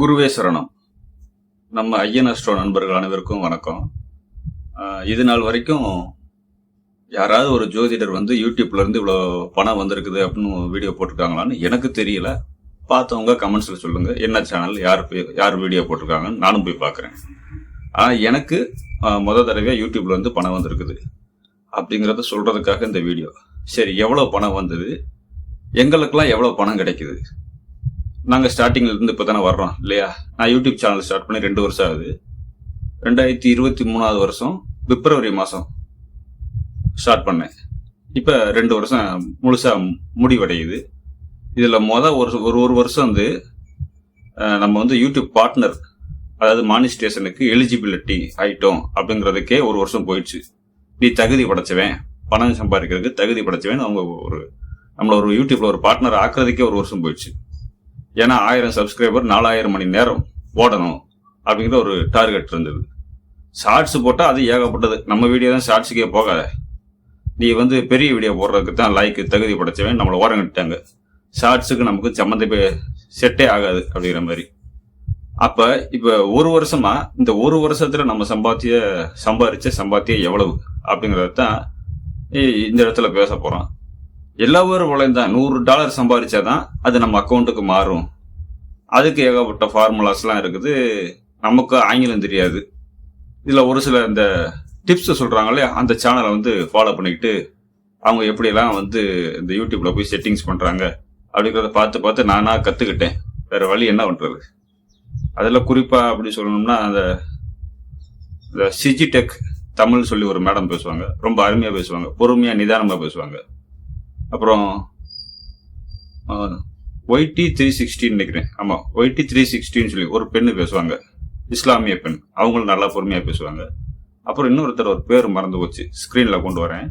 குருவே சரணம். நம்ம ஐயன் அஸ்ட்ரோ நண்பர்கள் அனைவருக்கும் வணக்கம். இது நாள் வரைக்கும் யாராவது ஒரு ஜோதிடர் வந்து யூடியூப்ல இருந்து இவ்வளோ பணம் வந்திருக்குது அப்படின்னு வீடியோ போட்டிருக்காங்களான்னு எனக்கு தெரியல. பார்த்தவங்க கமெண்ட்ஸில் சொல்லுங்க. என்ன சேனல் யார் யார் வீடியோ போட்டிருக்காங்கன்னு நானும் போய் பார்க்குறேன். ஆனால் எனக்கு முத தடவையாக யூடியூப்ல இருந்து பணம் வந்திருக்குது. அப்படிங்கிறத சொல்றதுக்காக இந்த வீடியோ சரி எவ்வளோ பணம் வந்தது? எங்களுக்கெல்லாம் எவ்வளோ பணம் கிடைக்குது? நாங்கள் ஸ்டார்டிங்ல இருந்து இப்போ தானே வர்றோம் இல்லையா? நான் யூடியூப் சேனல் ஸ்டார்ட் பண்ணி ரெண்டு வருஷம் ஆகுது. ரெண்டாயிரத்தி இருபத்தி மூணாவது வருஷம் பிப்ரவரி மாதம் ஸ்டார்ட் பண்ணேன். இப்போ ரெண்டு வருஷம் முழுசாக முடிவடையுது. இதில் மொதல் ஒரு ஒரு ஒரு வருஷம் வந்து நம்ம வந்து யூடியூப் பார்ட்னர் அதாவது மானிஸ்டேஷனுக்கு எலிஜிபிலிட்டி ஆயிட்டோம் அப்படிங்கிறதுக்கே ஒரு வருஷம் போயிடுச்சு. நீ தகுதி படைச்சவன் பணம் சம்பாதிக்கிறதுக்கு தகுதி படைச்சவன் அவங்க ஒரு நம்மள ஒரு யூடியூப்ல ஒரு பார்ட்னர் ஆக்குறதுக்கே ஒரு வருஷம் போயிடுச்சு. ஏன்னா ஆயிரம் சப்ஸ்கிரைபர் நாலாயிரம் மணி நேரம் ஓடணும் அப்படிங்கிற ஒரு டார்கெட் இருந்தது. ஷார்ட்ஸ் போட்டால் அது ஏகப்பட்டது. நம்ம வீடியோ தான் ஷார்ட்ஸுக்கே போகாத. நீ வந்து பெரிய வீடியோ போடுறதுக்கு தான் லைக்கு தகுதி படைச்சவன் நம்மளை ஓரம் ஷார்ட்ஸுக்கு நமக்கு சம்மந்தப்பே செட்டே ஆகாது அப்படிங்கிற மாதிரி. அப்போ இப்போ ஒரு வருஷமா இந்த ஒரு வருஷத்தில் நம்ம சம்பாத்திய சம்பாதிச்ச சம்பாத்தியம் எவ்வளவு அப்படிங்கிறது தான் இந்த இடத்துல பேச போகிறோம் எல்லாரும் போலையும் தான். நூறு டாலர் சம்பாதிச்சாதான் அது நம்ம அக்கௌண்ட்டுக்கு மாறும். அதுக்கு ஏகப்பட்ட ஃபார்முலாஸ்லாம் இருக்குது. நமக்கு ஆங்கிலம் தெரியாது. இதில் ஒரு சில இந்த டிப்ஸ் சொல்கிறாங்க இல்லையா அந்த சேனலை வந்து ஃபாலோ பண்ணிக்கிட்டு அவங்க எப்படியெல்லாம் வந்து இந்த யூடியூப்பில் போய் செட்டிங்ஸ் பண்ணுறாங்க அப்படிங்கிறத பார்த்து பார்த்து நானாக கற்றுக்கிட்டேன் வேறு வழி என்ன பண்ணுறது அதில் குறிப்பாக அப்படி சொல்லணும்னா அந்த இந்த சிஜிடெக் தமிழ் சொல்லி ஒரு மேடம் பேசுவாங்க. ரொம்ப அருமையாக பேசுவாங்க. பொறுமையாக நிதானமாக பேசுவாங்க. அப்புறம் ஒய்டி த்ரீ சிக்ஸ்டின்னு நினைக்கிறேன். ஆமாம் ஒய்டி த்ரீ சிக்ஸ்டின்னு சொல்லி ஒரு பெண்ணு பேசுவாங்க. இஸ்லாமிய பெண். அவங்களும் நல்லா பொறுமையாக பேசுவாங்க. அப்புறம் இன்னொருத்தர் ஒரு பேர் மறந்து போச்சு. ஸ்க்ரீனில் கொண்டு வரேன்.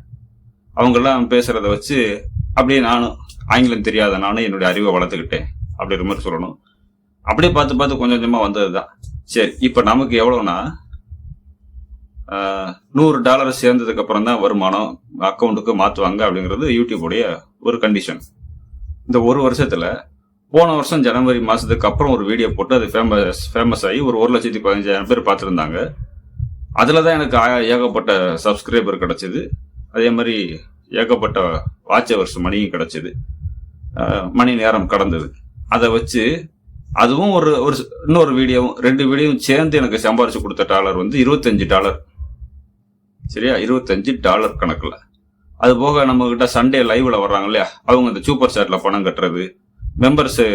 அவங்கெல்லாம் பேசுகிறத வச்சு அப்படியே நானும் ஆங்கிலம் தெரியாத நானும் என்னுடைய அறிவை வளர்த்துக்கிட்டேன். அப்படிங்கிற மாதிரி சொல்லணும். அப்படியே பார்த்து பார்த்து கொஞ்சம் கொஞ்சமாக வந்தது தான் சரி இப்போ நமக்கு எவ்வளோனா நூறு டாலர் சேர்ந்ததுக்கு அப்புறம் தான் வருமானம் அக்கௌண்ட்டுக்கு மாற்றுவாங்க அப்படிங்கிறது யூடியூபுடைய ஒரு கண்டிஷன் இந்த ஒரு வருஷத்தில் போன வருஷம் ஜனவரி மாதத்துக்கு அப்புறம் ஒரு வீடியோ போட்டு அது ஃபேமஸ் ஃபேமஸ் ஆகி ஒரு ஒரு லட்சத்தி பதினஞ்சாயிரம் பேர் பார்த்துருந்தாங்க. அதில் தான் எனக்கு ஆ- ஏகப்பட்ட சப்ஸ்கிரைபர் கிடச்சிது. அதே மாதிரி ஏகப்பட்ட வாட்ச் ஹவர்ஸ் மணியும் கிடச்சிது. மணி நேரம் கடந்தது. அதை வச்சு அதுவும் ஒரு ஒரு இன்னொரு வீடியோவும் ரெண்டு வீடியோவும் சேர்ந்து எனக்கு சம்பாரிச்சு கொடுத்த டாலர் வந்து இருபத்தஞ்சு டாலர். சரியா? இருபத்தஞ்சு டாலர் கணக்கில். அது போக நம்மக்கிட்ட சண்டே லைவ்ல வர்றாங்க இல்லையா? அவங்க இந்த சூப்பர் சேட்டில் பணம் கட்டுறது மெம்பர்ஸு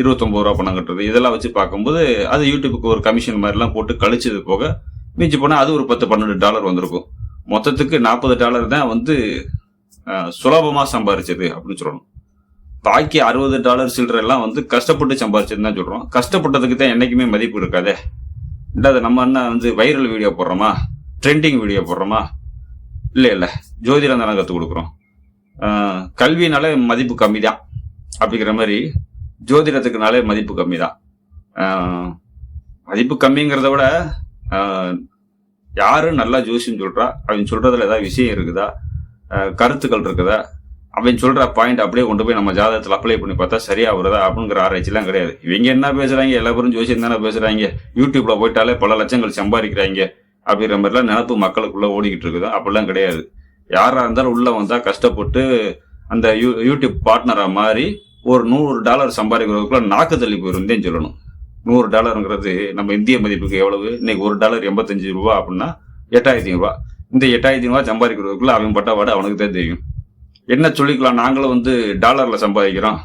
இருபத்தொம்பது ரூபா பணம் கட்டுறது இதெல்லாம் வச்சு பார்க்கும்போது அது யூடியூபுக்கு ஒரு கமிஷன் மாதிரிலாம் போட்டு கழிச்சது போக மிஞ்சி போனால் அது ஒரு பத்து பன்னெண்டு டாலர் வந்திருக்கும். மொத்தத்துக்கு நாற்பது டாலர் தான் வந்து சுலபமாக சம்பாரிச்சது அப்படின்னு சொல்லணும். பாக்கி அறுபது டாலர் சில்லறெல்லாம் வந்து கஷ்டப்பட்டு சம்பாரிச்சதுன்னு தான் சொல்கிறோம் கஷ்டப்பட்டதுக்கு தான் என்றைக்குமே மதிப்பு இருக்காதே. ரெண்டாவது நம்ம என்ன வந்து வைரல் வீடியோ போடுறோமா? ட்ரெண்டிங் வீடியோ போடுறோமா? இல்லை இல்லை. ஜோதிடம் தானே கற்றுக் கொடுக்குறோம். கல்வினாலே மதிப்பு கம்மி தான் அப்படிங்கிற மாதிரி ஜோதிடத்துக்குனாலே மதிப்பு கம்மி தான் மதிப்பு கம்மிங்கிறத விட யாரு நல்லா ஜோசியம் சொல்கிறா அவன் சொல்கிறதுல ஏதாவது விஷயம் இருக்குதா? கருத்துக்கள் இருக்குதா? அவன் சொல்கிற பாயிண்ட் அப்படியே கொண்டு போய் நம்ம ஜாதகத்தில் அப்ளை பண்ணி பார்த்தா சரியா வருதா அப்படிங்கிற ஆராய்ச்சிலாம் கிடையாது. இவங்க என்ன பேசுகிறாங்க எல்லா பேரும் ஜோசியம் தானே பேசுகிறாங்க யூடியூப்பில் போயிட்டாலே பல லட்சங்கள் சம்பாதிக்கிறாங்க. அப்படிங்கிற மாதிரிலாம் நினப்பு மக்களுக்குள்ளே ஓடிக்கிட்டு இருக்குது. அப்படிலாம் கிடையாது. யாராக இருந்தாலும் உள்ளே வந்தால் கஷ்டப்பட்டு அந்த யூ யூடியூப் பார்ட்னராக மாறி ஒரு நூறு டாலர் சம்பாதிக்கிறதுக்குள்ள நாக்கு தள்ளி போயிருந்தேன்னு சொல்லணும். நூறு டாலருங்கிறது நம்ம இந்திய மதிப்புக்கு எவ்வளவு? இன்னைக்கு ஒரு டாலர் எண்பத்தஞ்சு ரூபா அப்படின்னா எட்டாயிரத்தி ரூபா. இந்த எட்டாயிரத்தி ரூபா சம்பாதிக்கிறதுக்குள்ள அவன் பட்ட வாடு அவனுக்கு தான் தெரியும். என்ன சொல்லிக்கலாம்? நாங்களும் வந்து டாலரில் சம்பாதிக்கிறோம்.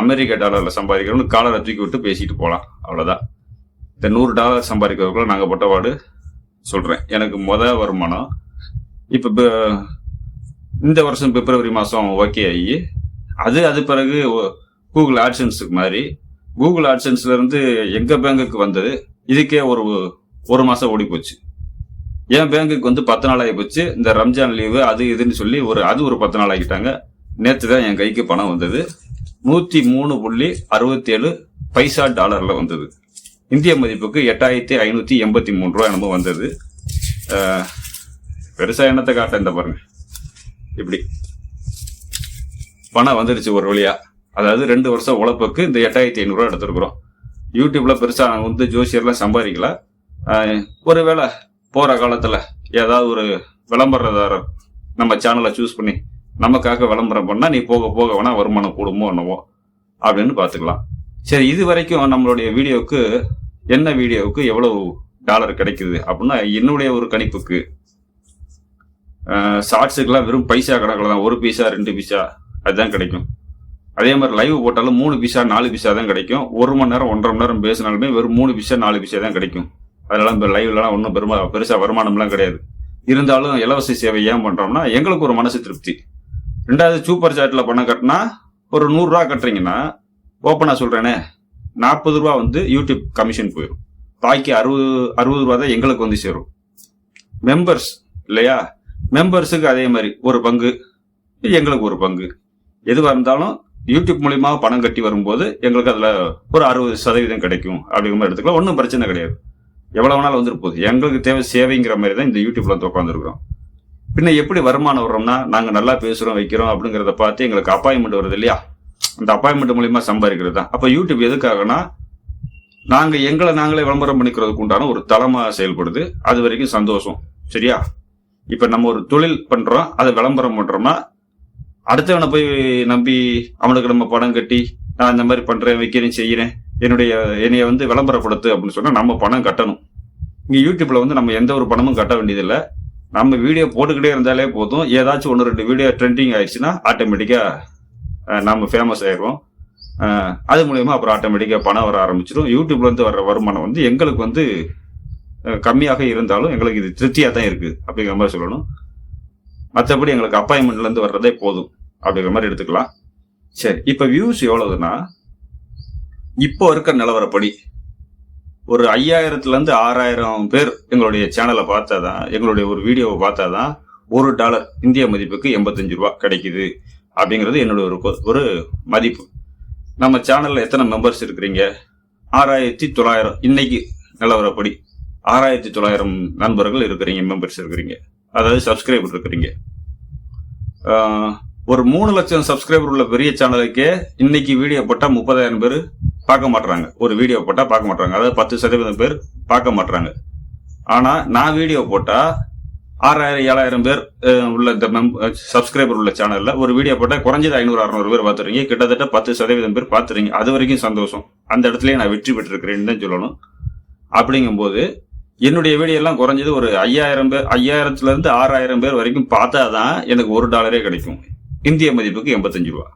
அமெரிக்கா அமெரிக்க சம்பாதிக்கிறோம்னு காலரை தூக்கி விட்டு பேசிட்டு போகலாம் அவ்வளோதான் இந்த நூறு டாலர் சம்பாதிக்கிறதுக்குள்ள நாங்கள் பட்டவாடு சொல்கிறேன் எனக்கு முத வருமானம் இப்போ இந்த வருஷம் பிப்ரவரி மாதம் ஓகே ஆகி அது அது பிறகு கூகுள் ஆட்சன்ஸுக்கு மாதிரி கூகுள் ஆட்சன்ஸ்லேருந்து எங்கள் பேங்குக்கு வந்தது இதுக்கே ஒரு ஒரு மாதம் ஓடி போச்சு. என் பேங்குக்கு வந்து பத்து நாள் ஆகி போச்சு. இந்த ரம்ஜான் லீவு அது இதுன்னு சொல்லி ஒரு அது ஒரு பத்து நாள் ஆகிட்டாங்க. நேற்று தான் என் கைக்கு பணம் வந்தது. நூற்றி மூணு புள்ளி அறுபத்தேழு பைசா டாலரில் வந்தது. இந்திய மதிப்புக்கு எட்டாயிரத்தி ஐநூற்றி எண்பத்தி மூணு ரூபா என்னமோ வந்தது. பெருசாக பெருசா எண்ணத்தை காட்ட இந்த பாருங்க. இப்படி. பணம் வந்துருச்சு ஒரு வழியா. அதாவது ரெண்டு வருஷம் உழைப்புக்கு இந்த எட்டாயிரத்தி ஐநூறுரூவா எடுத்திருக்கிறோம். யூடியூப்ல பெருசா நாங்கள் வந்து ஜோசியர்லாம் சம்பாதிக்கல. ஒரு ஒருவேளை போற காலத்துல ஏதாவது ஒரு விளம்பரதாரர் நம்ம சேனலை சூஸ் பண்ணி நமக்காக விளம்பரம் பண்ணா நீ போக போக வேணா வருமானம் கூடுமோ என்னவோ அப்படின்னு பார்த்துக்கலாம். சரி இது வரைக்கும் நம்மளுடைய வீடியோவுக்கு என்ன வீடியோவுக்கு எவ்வளவு டாலர் கிடைக்குது அப்படின்னா என்னுடைய ஒரு கணிப்புக்கு ஷார்ட்ஸுக்கெல்லாம் வெறும் பைசா கணக்கில் தான். ஒரு பைசா ரெண்டு பைசா அதுதான் கிடைக்கும். அதே மாதிரி லைவ் போட்டாலும் மூணு பைசா நாலு பைசா தான் கிடைக்கும். ஒரு மணி நேரம் ஒன்றரை மணி நேரம் பேசினாலுமே வெறும் மூணு பைசா நாலு பைசா தான் கிடைக்கும். அதெல்லாம் இப்போ லைவ்லலாம் ஒன்றும் பெருமா பெருசாக வருமானம்லாம் கிடையாது. இருந்தாலும் இலவச சேவை ஏன் பண்ணுறோம்னா எங்களுக்கு ஒரு மனசு திருப்தி. ரெண்டாவது சூப்பர் சாட்டில் பணம் கட்டினா ஒரு நூறுரூவா கட்டுறீங்கன்னா ஓப்பனாக சொல்கிறேனே நாற்பது ரூபா வந்து யூடியூப் கமிஷன் போயிடும் பாக்கி அறுபது அறுபது ரூபா தான் எங்களுக்கு வந்து சேரும். மெம்பர்ஸ் இல்லையா? மெம்பர்ஸுக்கு அதே மாதிரி ஒரு பங்கு எங்களுக்கு ஒரு பங்கு. எதுவாக இருந்தாலும் யூடியூப் மூலியமா பணம் கட்டி வரும்போது எங்களுக்கு அதில் ஒரு அறுபது சதவீதம் கிடைக்கும். அப்படிங்கிற மாதிரி எடுத்துக்கலாம். ஒன்றும் பிரச்சனை கிடையாது. எவ்வளோ வேணாலும் வந்துட்டு போகுது. எங்களுக்கு தேவை சேவைங்கிற மாதிரி தான் இந்த யூடியூப்ல வந்து உட்காந்துருக்கோம் பின்ன எப்படி வருமானம் வர்றோம்னா நாங்கள் நல்லா பேசுகிறோம் வைக்கிறோம் அப்படிங்கிறத பார்த்து எங்களுக்கு அப்பாயின்மெண்ட் வருது இல்லையா? அந்த அப்பாயின்மெண்ட் மூலியமா சம்பாதிக்கிறது தான் அப்போ யூடியூப் எதுக்காகனா நாங்கள் எங்களை நாங்களே விளம்பரம் பண்ணிக்கிறதுக்கு உண்டான ஒரு தளமாக செயல்படுது. அது வரைக்கும் சந்தோஷம். சரியா? இப்போ நம்ம ஒரு தொழில் பண்ணுறோம் அதை விளம்பரம் பண்றோம்னா அடுத்தவனை போய் நம்பி அவனுக்கு நம்ம பணம் கட்டி நான் இந்த மாதிரி பண்றேன் வைக்கிறேன் செய்யறேன் என்னுடைய என்னைய வந்து விளம்பரப்படுத்து அப்படின்னு சொன்னா நம்ம பணம் கட்டணும். இங்க யூடியூப்ல வந்து நம்ம எந்த ஒரு பணமும் கட்ட வேண்டியதில்லை. நம்ம வீடியோ போட்டுக்கிட்டே இருந்தாலே போதும். ஏதாச்சும் ஒன்று ரெண்டு வீடியோ ட்ரெண்டிங் ஆயிடுச்சுன்னா ஆட்டோமேட்டிக்கா நம்ம ஃபேமஸ் ஆயிடுவோம். அது மூலயமா அப்புறம் ஆட்டோமேட்டிக்காக பணம் வர ஆரம்பிச்சிடும். யூடியூப்லேருந்து வர்ற வருமானம் வந்து எங்களுக்கு வந்து கம்மியாக இருந்தாலும் எங்களுக்கு இது திருப்தியாக தான் இருக்குது அப்படிங்கிற மாதிரி சொல்லணும். மற்றபடி எங்களுக்கு அப்பாயின்மெண்ட்லேருந்து வர்றதே போதும் அப்படிங்கிற மாதிரி எடுத்துக்கலாம். சரி இப்போ வியூஸ் எவ்வளவுன்னா இப்போ இருக்க நிலவரப்படி ஒரு ஐயாயிரத்துலேருந்து ஆறாயிரம் பேர் எங்களுடைய சேனலை பார்த்தா தான் எங்களுடைய ஒரு வீடியோவை பார்த்தா தான் ஒரு டாலர் இந்திய மதிப்புக்கு எண்பத்தஞ்சு ரூபா கிடைக்குது. அப்படிங்கிறது என்னோட ஒரு கொ- ஒரு மதிப்பு. நம்ம சேனலில் எத்தனை மெம்பர்ஸ் இருக்கிறீங்க? ஆறாயிரத்தி தொள்ளாயிரம் இன்னைக்கு நிலவரப்படி ஆறாயிரத்தி தொள்ளாயிரம் நண்பர்கள் இருக்கிறீங்க மெம்பர்ஸ் இருக்கிறீங்க. அதாவது சப்ஸ்கிரைபர் இருக்கிறீங்க. ஒரு மூணு லட்சம் சப்ஸ்கிரைபர் உள்ள பெரிய சேனலுக்கே இன்னைக்கு வீடியோ போட்டால் முப்பதாயிரம் பேர் பார்க்க மாட்டுறாங்க ஒரு வீடியோ போட்டால் பார்க்க மாட்டுறாங்க அதாவது பத்து சதவீதம் பேர் பார்க்க மாட்டுறாங்க ஆனால் நான் வீடியோ போட்டால் ஆறாயிரம் ஏழாயிரம் பேர் உள்ள இந்த சப்ஸ்கிரைபர் உள்ள சேனல்ல ஒரு வீடியோ போட்டால் குறைஞ்சது ஐநூறு அறுநூறு பேர் பார்த்துருங்க கிட்டத்தட்ட பத்து சதவீதம் பேர் பார்த்துருங்க அது வரைக்கும் சந்தோஷம். அந்த இடத்துலயே நான் வெற்றி பெற்றிருக்கிறேன்னு தான் சொல்லணும். அப்படிங்கும்போது என்னுடைய வீடியோ எல்லாம் குறைஞ்சது ஒரு ஐயாயிரம் பேர் ஐயாயிரத்துல இருந்து ஆறாயிரம் பேர் வரைக்கும் பார்த்தா தான் எனக்கு ஒரு டாலரே கிடைக்கும். இந்திய மதிப்புக்கு எண்பத்தஞ்சு ரூபா.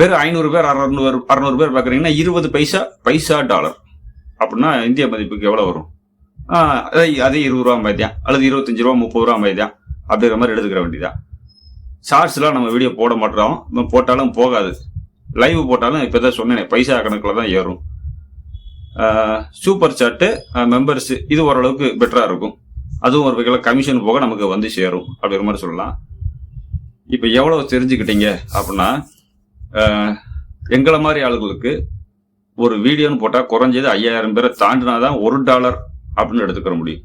வெறும் ஐநூறு பேர் அறுநூறு அறுநூறு பேர் பார்க்குறீங்கன்னா இருபது பைசா பைசா டாலர் அப்படின்னா இந்திய மதிப்புக்கு எவ்வளோ வரும்? அதே அதே இருபது ரூபா மாதிரிதான் அல்லது இருபத்தஞ்சு ரூபா முப்பது ரூபா மாதிரிதான் அப்படிங்கிற மாதிரி எடுத்துக்கிற வேண்டியதான் ஷார்ட்ஸ்லாம் நம்ம வீடியோ போட மாட்டோம். நம்ம போட்டாலும் போகாது. லைவ் போட்டாலும் இப்போ தான் சொன்னேனே பைசா கணக்கில் தான் ஏறும். சூப்பர் சாட்டு மெம்பர்ஸ் இது ஓரளவுக்கு பெட்டராக இருக்கும். அதுவும் ஒரு வகையில் கமிஷன் போக நமக்கு வந்து சேரும். அப்படிங்கிற மாதிரி சொல்லலாம். இப்போ எவ்வளோ தெரிஞ்சுக்கிட்டீங்க அப்படின்னா எங்களை மாதிரி ஆளுகளுக்கு ஒரு வீடியோன்னு போட்டால் குறைஞ்சது ஐயாயிரம் பேரை தாண்டினா தான் ஒரு டாலர் அப்படின்னு எடுத்துக்கிற முடியும்.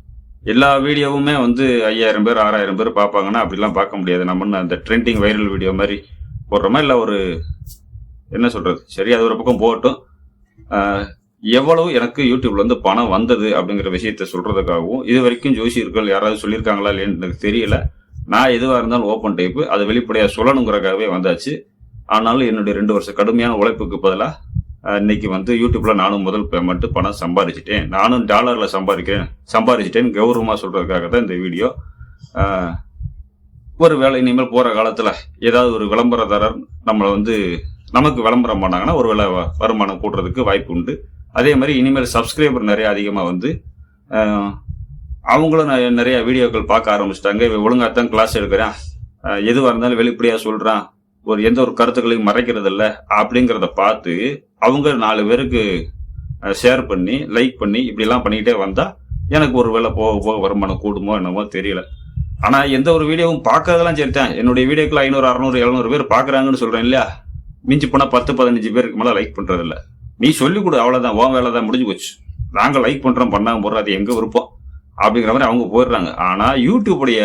எல்லா வீடியோவுமே வந்து ஐயாயிரம் பேர் ஆறாயிரம் பேர் பார்ப்பாங்கன்னா அப்படிலாம் பார்க்க முடியாது. நம்மன்னு அந்த ட்ரெண்டிங் வைரல் வீடியோ மாதிரி போடுறோமா? இல்லை ஒரு என்ன சொல்கிறது சரி அது ஒரு பக்கம் போகட்டும். எவ்வளவு எனக்கு யூடியூப்லேருந்து பணம் வந்தது அப்படிங்கிற விஷயத்த சொல்கிறதுக்காகவும் இது வரைக்கும் ஜோசியர்கள் யாராவது சொல்லியிருக்காங்களா இல்லைன்னு எனக்கு தெரியல. நான் எதுவாக இருந்தாலும் ஓப்பன் டைப்பு அதை வெளிப்படையாக சொல்லணுங்கிறக்காகவே வந்தாச்சு. ஆனாலும் என்னுடைய ரெண்டு வருஷம் கடுமையான உழைப்புக்கு பதிலாக இன்னைக்கு வந்து யூடியூப்ல நானும் முதல் பேமெண்ட் பணம் சம்பாதிச்சிட்டேன். நானும் டாலர்ல சம்பாதிக்கிறேன். சம்பாதிச்சிட்டேன்னு கௌரவமாக சொல்றதுக்காக தான் இந்த வீடியோ. ஒரு வேலை இனிமேல் போற காலத்துல ஏதாவது ஒரு விளம்பரதாரர் நம்மளை வந்து நமக்கு விளம்பரம் பண்ணாங்கன்னா ஒரு வேளை வருமானம் கூட்டுறதுக்கு வாய்ப்பு உண்டு. அதே மாதிரி இனிமேல் சப்ஸ்கிரைபர் நிறைய அதிகமாக வந்து அவங்களும் நிறைய வீடியோக்கள் பார்க்க ஆரம்பிச்சிட்டாங்க. இவன் ஒழுங்காக தான் கிளாஸ் எடுக்கிறேன். எதுவாக இருந்தாலும் வெளிப்படையாக சொல்கிறான் ஒரு எந்த ஒரு கருத்துக்களையும் மறைக்கிறது இல்லை அப்படிங்கிறத பார்த்து அவங்க நாலு பேருக்கு ஷேர் பண்ணி லைக் பண்ணி இப்படிலாம் பண்ணிக்கிட்டே வந்தால் எனக்கு ஒரு வேலை போக போக வருமானம் கூடுமோ என்னமோ தெரியல. ஆனால் எந்த ஒரு வீடியோவும் பார்க்கறதெல்லாம் சரிதான் என்னுடைய வீடியோக்குள்ள ஐநூறு அறநூறு எழுநூறு பேர் பார்க்குறாங்கன்னு சொல்கிறேன் இல்லையா? மிஞ்சி போனால் பத்து பதினஞ்சு பேருக்கு மேலே லைக் பண்ணுறதில்ல நீ சொல்லி கொடு அவ்வளோதான் ஓன் வேலை தான் முடிஞ்சு போச்சு. நாங்கள் லைக் பண்ணுறோம் பண்ணாமல் போடுறோம் அது எங்கே விருப்பம்? அப்படிங்கிற மாதிரி அவங்க போயிடுறாங்க. ஆனால் யூடியூப்புடைய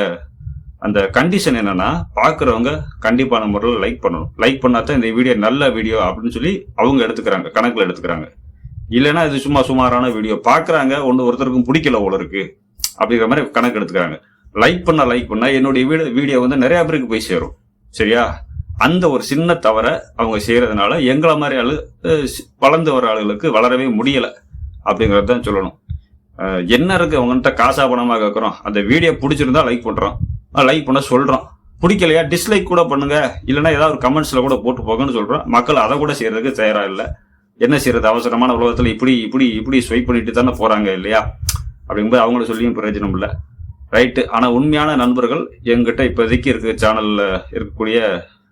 அந்த கண்டிஷன் என்னன்னா பார்க்குறவங்க கண்டிப்பான முறையில் லைக் பண்ணணும். லைக் பண்ணாதான் இந்த வீடியோ நல்ல வீடியோ அப்படின்னு சொல்லி அவங்க எடுத்துக்கிறாங்க கணக்கில் எடுத்துக்கிறாங்க. இல்லைன்னா இது சும்மா சுமாரான வீடியோ பார்க்குறாங்க ஒன்று ஒருத்தருக்கும் பிடிக்கல போல இருக்கு அப்படிங்கிற மாதிரி கணக்கு எடுத்துக்கிறாங்க. லைக் பண்ண லைக் பண்ண என்னுடைய வீடியோ வீடியோ வந்து நிறையா பேருக்கு போய் சேரும். சரியா? அந்த ஒரு சின்ன தவறை அவங்க செய்கிறதுனால எங்களை மாதிரி ஆளு வளர்ந்து வர ஆளுகளுக்கு வளரவே முடியலை அப்படிங்கிறது தான் சொல்லணும் என்ன இருக்குது அவங்கள்ட்ட காசா பணமாக கேட்குறோம் அந்த வீடியோ பிடிச்சிருந்தா லைக் பண்ணுறோம் லைக் பண்ண சொல்கிறோம் பிடிக்கலையா? டிஸ்லைக் கூட பண்ணுங்க. இல்லைன்னா ஏதாவது ஒரு கமெண்ட்ஸில் கூட போட்டு போங்கன்னு சொல்கிறோம் மக்கள் அதை கூட செய்கிறதுக்கு தயாராக இல்லை. என்ன செய்யறது? அவசரமான உலகத்தில் இப்படி இப்படி இப்படி ஸ்வைப் பண்ணிட்டு தானே போகிறாங்க இல்லையா? அப்படிங்கும்போது அவங்கள சொல்லியும் பிரயோஜனம் இல்லை. ரைட்டு ஆனால் உண்மையான நண்பர்கள் எங்கிட்ட இப்போதைக்கு இருக்க சேனலில் இருக்கக்கூடிய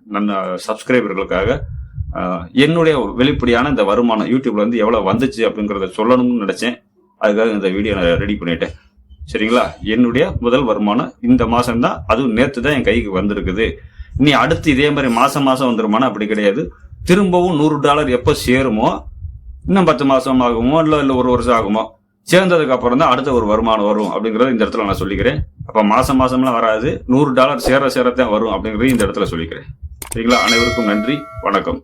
நன் சப்ஸ்கிரைபர்களுக்காக என்னுடைய வெளிப்படையான இந்த வருமானம் யூடியூப்ல இருந்து எவ்வளோ வந்துச்சு அப்படிங்கிறத சொல்லணும்னு நினச்சேன். அதுக்காக இந்த வீடியோ நான் ரெடி பண்ணிட்டேன். சரிங்களா? என்னுடைய முதல் வருமானம் இந்த மாதம் தான் அதுவும் நேற்று தான் என் கைக்கு வந்திருக்குது. இனி அடுத்து இதே மாதிரி மாதம் மாதம் வந்துருமானா? அப்படி கிடையாது. திரும்பவும் நூறு டாலர் எப்போ சேருமோ? இன்னும் பத்து மாதம் ஆகுமோ? இல்லை இல்லை ஒரு வருஷம் ஆகுமோ? சேர்ந்ததுக்கு அப்புறம் தான் அடுத்த ஒரு வருமானம் வரும் அப்படிங்கிறத இந்த இடத்துல நான் சொல்லிக்கிறேன். அப்போ மாதம் மாதம்லாம் வராது. நூறு டாலர் சேர சேரத்தான் வரும் அப்படிங்கிறது இந்த இடத்துல சொல்லிக்கிறேன். சரிங்களா? அனைவருக்கும் நன்றி. வணக்கம்.